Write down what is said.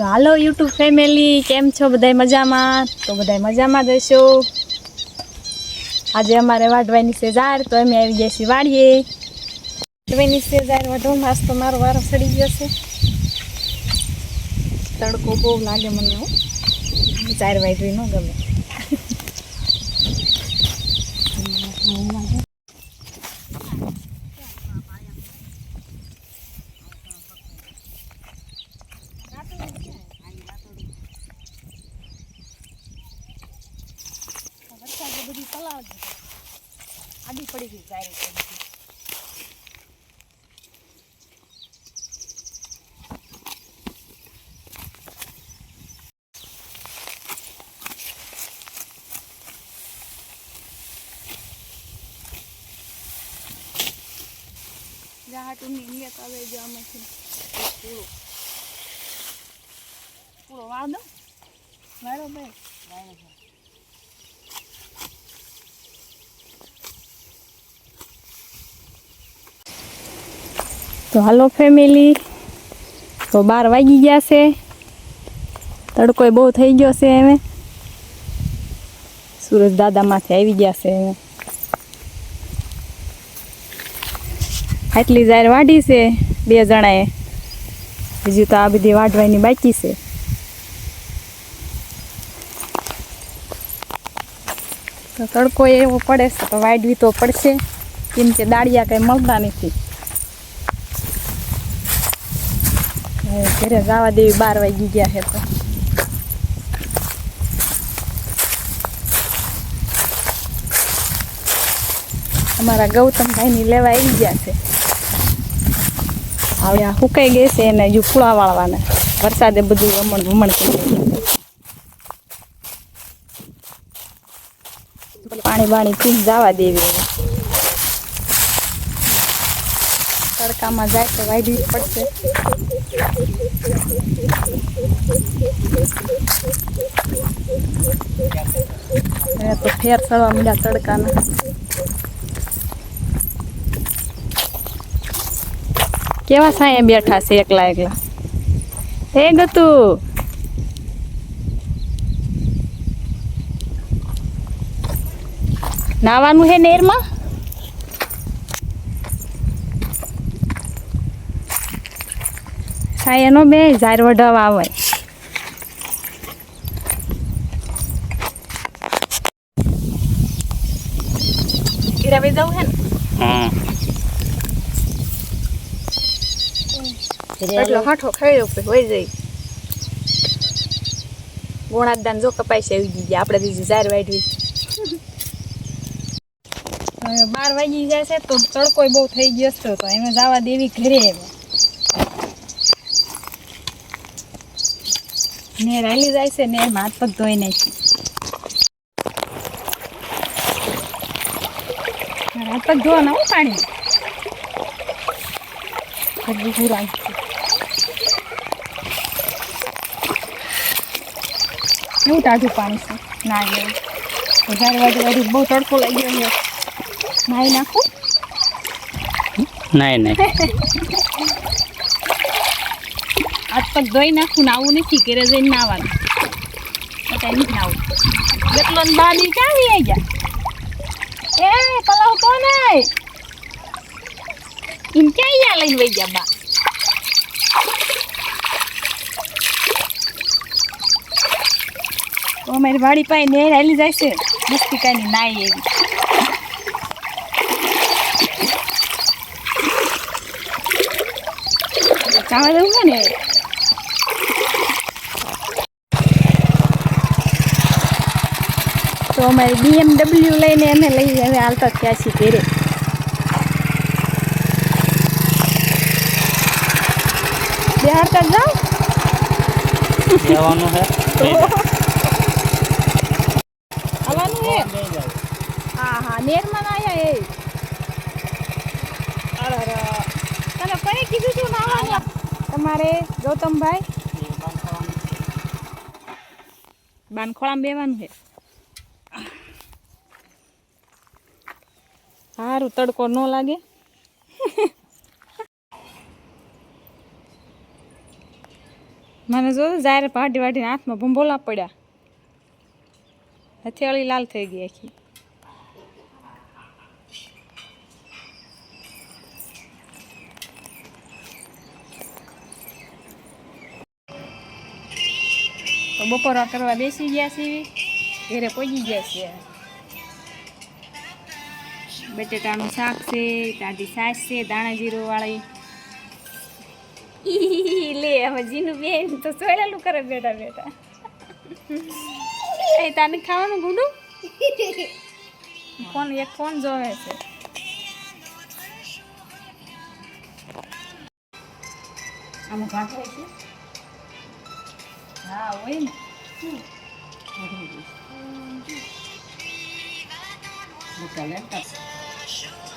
તો હાલો YouTube family, કેમ છો બધાય મજામાં? તો બધાય મજામાં જ હશો? આજે અમારે વાઢવાની સેજાર તો અમે આવી ગયા છીએ વાડીએ. વાઢવાની સેજાર વાઢો માસ તો મારો વારો સડી ગયો છે. તડકો બહુ લાગે મને ચાર વાઢવી ન ગમે. બધી તલાવ આડી પડી ગઈ ચારે જાહાટુની નિયત આવે જો આમાંથી. પૂરો. પૂરો વાળ વાળો ભાઈ વાળો તો હાલો ફેમિલી તો બાર વાગી ગયા છે. તડકોય બહુ થઈ ગયો છે એમે સુરજ દાદામાંથી આવી ગયા છે એમે આટલી જાહેર વાઢી છે બે જણાએ. બીજું તો આ બધી વાઢવાની બાકી છે. તો તડકો એવો પડે છે, તો વાઢવી તો પડશે. કેમ કે દાળિયા કંઈ મળતા નથી હવે ઘરે જવા દેવી, બાર વાગી ગયા છે તો. અમારા ગૌતમભાઈની લેવા આવી ગયા છે. હવે આ સુકાઈ ગઈ છે એને હજુ ફૂળા વાળવાના. વરસાદે બધું વમણ ભમણ થઈ પાણી બાણી પી જવા દેવી તડકામાં જાય તો વાઢવી પડશે. હવે તો ફેર ચડવા મળ્યા તડકાના. કેવા સાયા બેઠા છે એકલા એકલા? એ ગતું. નાવાનું હે નેરમાં? સાંય નો બે ઝાર વઢાવા આવે. ઘીરાભાઈ જવું હે ને એટલો હાઠો ખાઈ ઉપર હોય જઈ ગોણાદાન જો કપાઈ છે આવી ગયા આપણે બીજી ચાર વાઢવી બાર વાગી જાય છે તો તડકો બહુ થઈ ગયો છે તો એમાં જવા દેવી ઘરે એમ ને રાલી જાય છે ને એમાં હાથ પગ ધોઈ નાખી હાથ પગ ધોવાના હું પાણી. હજી પૂરા કેવું ટાઢું પાણી છે? ના ગયું વધારે વાગે વાગે બહુ તડકો લાગી ગયો છે. નાહી નાખું? નાય નાય હાથ પગ ધોઈ નાખું નાવું નથી ઘરે જઈને નાવાનું. એટલે નહીં નાવું. જેટલો ને નીકળી આવી ગયા એ કલાવ કોણ ઇન ક્યાં અહીંયા લઈને વઈ ગયા બા તો અમારી વાડી પાસે ને હાલી જાય છે મસ્તી કાંઈ નાઈ એવી ચાવા દઉં ને તો અમારે બીએમડબલ્યુ લઈને અમે લઈ હવે હાલતા થયા છીએ ઘેરે. બિહાર તક જાઓ. જવાનું આવવાનું હે? હા હા નેરમાં આયા એ. તમે કઈ કીધું છું ના તમારે ગૌતમભાઈ? બાનખોળામાં બેવાનું છે સારું તડકો ન લાગે. મને જો જારે પાડી વાટીને હાથમાં ભંભોલા પડ્યા. હથિયાળી લાલ થઈ ગઈ આખી. તો બપોરા કરવા બેસી ગયા છીએ. ઘરે પહોંચી ગયા છે બટેટાનું શાક છે ટાઢી છાશ છે દાણા જીરું વાળી. ઈ લે હવે જીનું બેન તો સોયલાલું કરે બેટા બેટા એ તાને ખાવાનું ગુડું? ફોન એક ફોન જોવે છે? આમાં ઘાટ છે? હા હોય ને. shoot.